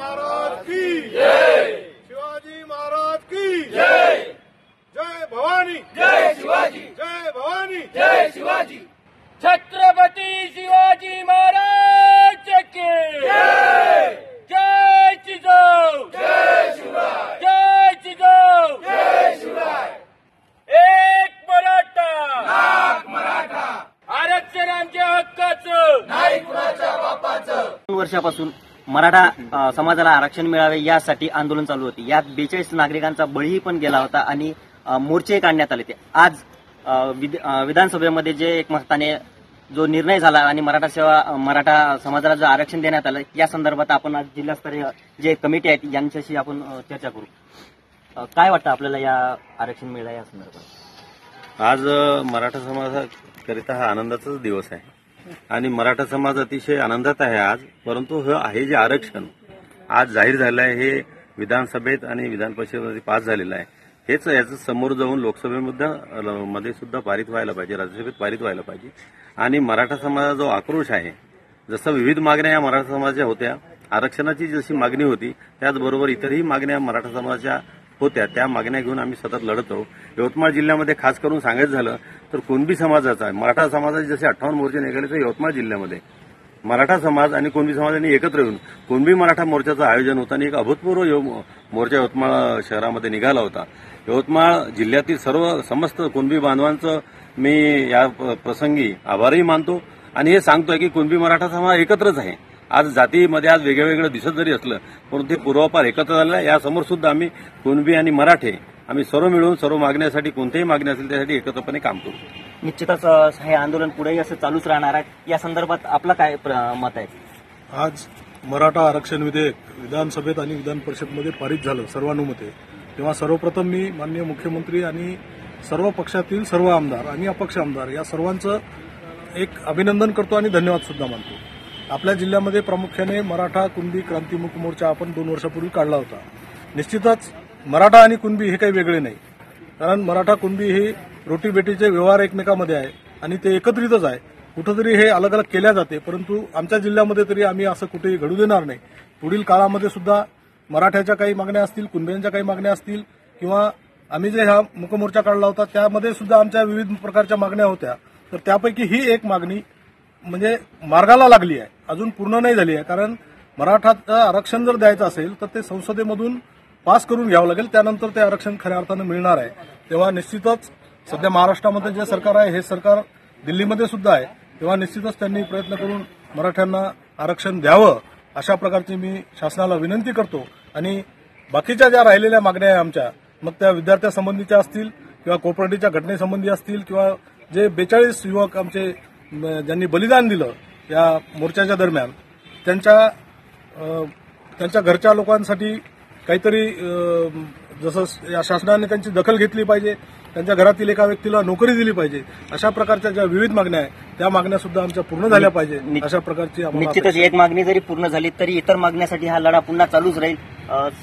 महाराज की। जय शिवाजी महाराज की। जय जय भवानी। जय शिवाजी। जय भवानी। जय शिवाजी। छत्रपती शिवाजी महाराज की। जय जय जिजाऊ जय शिवराय जय जिजाऊ जय शिवराय एक मराठा। लाख मराठा। आरक्षण आमच्या हक्काचं। नाही कुणाच्या बापाचं? दोन वर्षापासून मराठा समाजाला आरक्षण मिळावे यासाठी आंदोलन चालू होते. यात बेचाळीस नागरिकांचा बळीही पण गेला होता आणि मोर्चे काढण्यात आले ते आज विधानसभेमध्ये जे एक मताने जो निर्णय झाला आणि मराठा सेवा मराठा समाजाला जो आरक्षण देण्यात आलं या संदर्भात आपण आज जिल्हास्तरीय जे कमिटी आहेत यांच्याशी आपण चर्चा करू. काय वाटतं आपल्याला या आरक्षण मिळालं या संदर्भात? आज मराठा समाजाकरिता हा आनंदाचाच दिवस आहे. आणि मराठा समाज अतिशय आनंदात आहे आज परंतु हे आहे जे आरक्षण. आज जाहीर झालं आहे हे विधानसभेत आणि विधान परिषदेमध्ये पास झालेलं आहे. हेच याचं समोर जाऊन लोकसभेमध्ये मध्ये सुद्धा पारित व्हायला पाहिजे राज्यसभेत पारित व्हायला पाहिजे. आणि मराठा समाजाचा जो आक्रोश आहे जसं विविध मागण्या या मराठा समाजाच्या होत्या आरक्षणाची जशी मागणी होती त्याचबरोबर इतरही मागण्या मराठा समाजाच्या होत्या त्या मागण्या घेऊन आम्ही सतत लढत. आहोत यवतमाळ जिल्ह्यामध्ये खास करून सांगायचं झालं तर कुणबी समाजाचा आहे. मराठा समाजाचे जसे अठ्ठावन्न मोर्चे निघाले तर यवतमाळ जिल्ह्यामध्ये. मराठा समाज आणि कुणबी समाजाने एकत्र येऊन कुणबी मराठा मोर्चाचं आयोजन होतं आणि एक अभूतपूर्व मोर्चा यवतमाळ शहरामध्ये निघाला होता. यवतमाळ जिल्ह्यातील सर्व समस्त कुणबी बांधवांचं मी या प्रसंगी आभारही मानतो. आणि हे सांगतोय की कुणबी मराठा समाज एकत्रच आहे. आज जातीमध्ये आज वेगळं वेगळं दिसत जरी असलं परंतु ते पूर्वापार एकत्र झालेलं आहे. यासमोर सुद्धा आम्ही कुणबी आणि मराठे आम्ही सर्व मिळून सर्व मागण्यासाठी कोणतेही मागणी असेल त्यासाठी एकत्रपणे काम करू. निश्चितच हे आंदोलन पुढेही असं चालूच राहणार आहे. या संदर्भात आपलं काय प्र- मत आहे? आज मराठा आरक्षण विधेयक विधानसभेत आणि विधान परिषदमध्ये पारित झालं सर्वानुमते. तेव्हा सर्वप्रथम मी माननीय मुख्यमंत्री आणि सर्व पक्षातील सर्व आमदार आणि अपक्ष आमदार या सर्वांचं एक अभिनंदन करतो आणि धन्यवाद सुद्धा मानतो. आपल्या जिल्ह्यामध्ये प्रामुख्याने मराठा कुणबी क्रांतिमुख मोर्चा आपण दोन वर्षापूर्वी काढला होता. निश्चितच मराठा आणि कुणबी हे काही वेगळे नाही. कारण मराठा कुणबी हे रोटीबेटीचे व्यवहार एकमेकामध्ये आहे आणि ते एकत्रितच आहे. कुठंतरी हे अलग अलग केल्या जाते परंतु आमच्या जिल्ह्यामध्ये तरी आम्ही असं कुठेही घडू देणार नाही. पुढील काळामध्ये सुद्धा मराठ्याच्या काही मागण्या असतील कुणब्यांच्या काही मागण्या असतील किंवा आम्ही जे हा मुकमोर्चा काढला होता त्यामध्ये सुद्धा आमच्या विविध प्रकारच्या मागण्या होत्या. तर त्यापैकी ही एक मागणी म्हणजे मार्गाला लागली आहे. अजून पूर्ण नाही झाली आहे. कारण मराठाचं आरक्षण जर द्यायचं असेल तर ते संसदेमधून पास करून घ्यावं लागेल. त्यानंतर ते आरक्षण खऱ्या अर्थानं मिळणार आहे. तेव्हा निश्चितच सध्या महाराष्ट्रामध्ये जे सरकार आहे हे सरकार दिल्लीमध्ये सुद्धा आहे. तेव्हा निश्चितच त्यांनी प्रयत्न करून मराठ्यांना आरक्षण द्यावं अशा प्रकारची मी शासनाला विनंती करतो. आणि बाकीच्या ज्या राहिलेल्या मागण्या आहे आमच्या मग त्या विद्यार्थ्यासंबंधीच्या असतील किंवा कोपर्डीच्या घटनेसंबंधी असतील किंवा जे बेचाळीस युवक आमचे ज्यांनी बलिदान दिलं या मोर्चाच्या दरम्यान त्यांच्या त्यांच्या घरच्या लोकांसाठी काहीतरी जसं या शासनाने त्यांची दखल घेतली पाहिजे त्यांच्या घरातील एका व्यक्तीला नोकरी दिली पाहिजे अशा प्रकारच्या ज्या विविध मागण्या आहेत त्या मागण्या सुद्धा आमच्या पूर्ण झाल्या पाहिजे अशा प्रकारची निश्चितच एक मागणी जरी पूर्ण झाली तरी इतर मागण्यासाठी हा लढा पुन्हा चालूच राहील.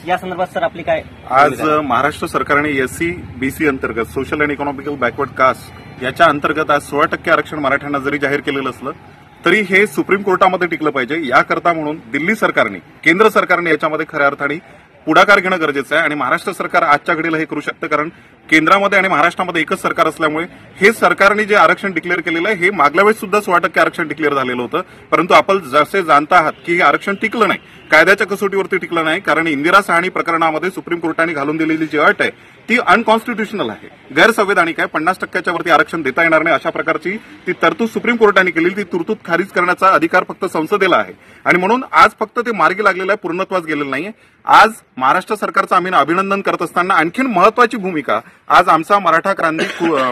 या संदर्भात सर आपली काय आज महाराष्ट्र सरकारने एससी बीसी अंतर्गत social and economical backward caste याच्या अंतर्गत आज सोळा टक्के आरक्षण मराठ्यांना जरी जाहीर केलेलं असलं तरी हे सुप्रीम कोर्टामध्ये टिकलं पाहिजे. याकरता म्हणून दिल्ली सरकारने केंद्र सरकारने याच्यामध्ये खऱ्या अर्थाने पुढाकार घेणं गरजेचं आहे आणि महाराष्ट्र सरकार आजच्या घडीला हे करू शकतं कारण केंद्रामध्ये आणि महाराष्ट्रामध्ये एकच सरकार असल्यामुळे हे सरकारने जे आरक्षण डिक्लेअर केलेलं आहे हे मागल्या वेळेस सुद्धा सोळा टक्के आरक्षण डिक्लेअर झालेलं होतं. परंतु आपण जसे जाणता आहात की हे आरक्षण टिकलं नाही. कायद्याच्या कसोटीवरती टिकलं नाही कारण इंदिरा साहणी प्रकरणामध्ये सुप्रीम कोर्टाने घालून दिलेली जी अट आहे ती अनकॉन्स्टिट्युशनल आहे. गैरसंवैधानिक आहे पन्नास टक्क्याच्या वरती आरक्षण देता येणार नाही अशा प्रकारची ती तरतूद सुप्रीम कोर्टाने केलेली ती तरतूद खारिज करण्याचा अधिकार फक्त संसदेला आहे. आणि म्हणून आज फक्त ते मार्गी लागलेलं आहे पूर्णत्वास गेलेलं नाहीये. आज महाराष्ट्र सरकारचं आम्ही अभिनंदन करत असताना आणखीन महत्वाची भूमिका आज आमचा मराठा क्रांती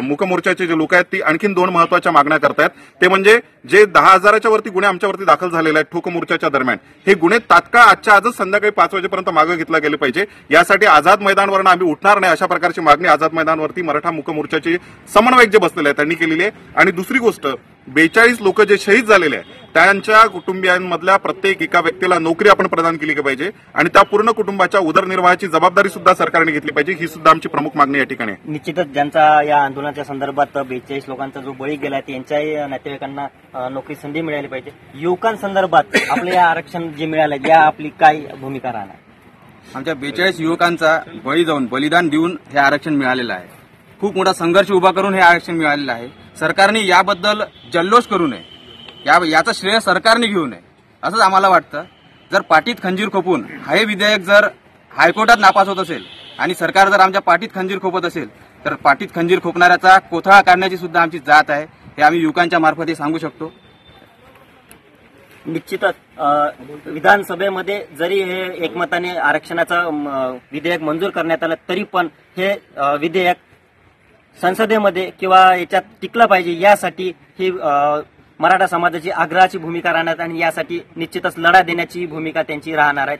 मुकमोर्चाचे जे लोक आहेत ती आणखीन दोन महत्त्वाच्या मागण्या करतायत. ते म्हणजे जे दहा हजाराच्या वरती गुन्हे आमच्यावरती दाखल झालेले आहेत ठोक मोर्चाच्या दरम्यान हे गुन्हे तात्काळ आजच्या आजच संध्याकाळी पाच वाजेपर्यंत मागे घेतला गेले पाहिजे. यासाठी आझाद मैदानवरनं आम्ही उठणार नाही अशा प्रकारची मागणी आझाद मैदानवरती मराठा मुक मोर्चाचे समन्वयक जे बसलेले आहेत त्यांनी केलेली आहे. आणि दुसरी गोष्ट बेचाळीस लोक जे शहीद झालेले आहेत त्यांच्या कुटुंबियांमधल्या प्रत्येक एका व्यक्तीला नोकरी आपण प्रदान केली पाहिजे आणि त्या पूर्ण कुटुंबाच्या उदरनिर्वाहाची जबाबदारी सुद्धा सरकारने घेतली पाहिजे ही सुद्धा आमची प्रमुख मागणी या ठिकाणी आहे. निश्चितच ज्यांचा या आंदोलनाच्या संदर्भात बेचाळीस लोकांचा जो बळी गेला त्यांच्याही नातेवाईकांना नोकरी संधी मिळाली पाहिजे. युवकांसंदर्भात आपलं या आरक्षण जे मिळालं या आपली काय भूमिका राहणार? आमच्या बेचाळीस युवकांचा बळी जाऊन बलिदान देऊन हे आरक्षण मिळालेलं आहे. खूप मोठा संघर्ष उभा करून हे आरक्षण मिळालेलं आहे. सरकारने याबद्दल जल्लोष करू नये. या याचं श्रेय सरकारने घेऊ नये असंच आम्हाला वाटतं. जर पाठीत खंजीर खोपून हे विधेयक जर हायकोर्टात नापास होत असेल आणि सरकार जर आमच्या पाठीत खंजीर खोपत असेल तर पाठीत खंजीर खोपणाऱ्याचा कोथळा काढण्याची सुद्धा आमची जात आहे हे आम्ही युवकांच्या मार्फत हे सांगू शकतो. निश्चितच विधानसभेमध्ये जरी हे एकमताने आरक्षणाचं विधेयक मंजूर करण्यात आलं तरी पण हे विधेयक संसदेमध्ये किंवा याच्यात टिकलं पाहिजे यासाठी ही मराठा समाजाची आग्रहाची भूमिका राहणार आणि यासाठी निश्चितच लढा देण्याची भूमिका त्यांची राहणार आहे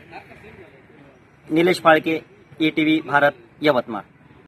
Nilesh Phalke A T V Bharat Yavatmal.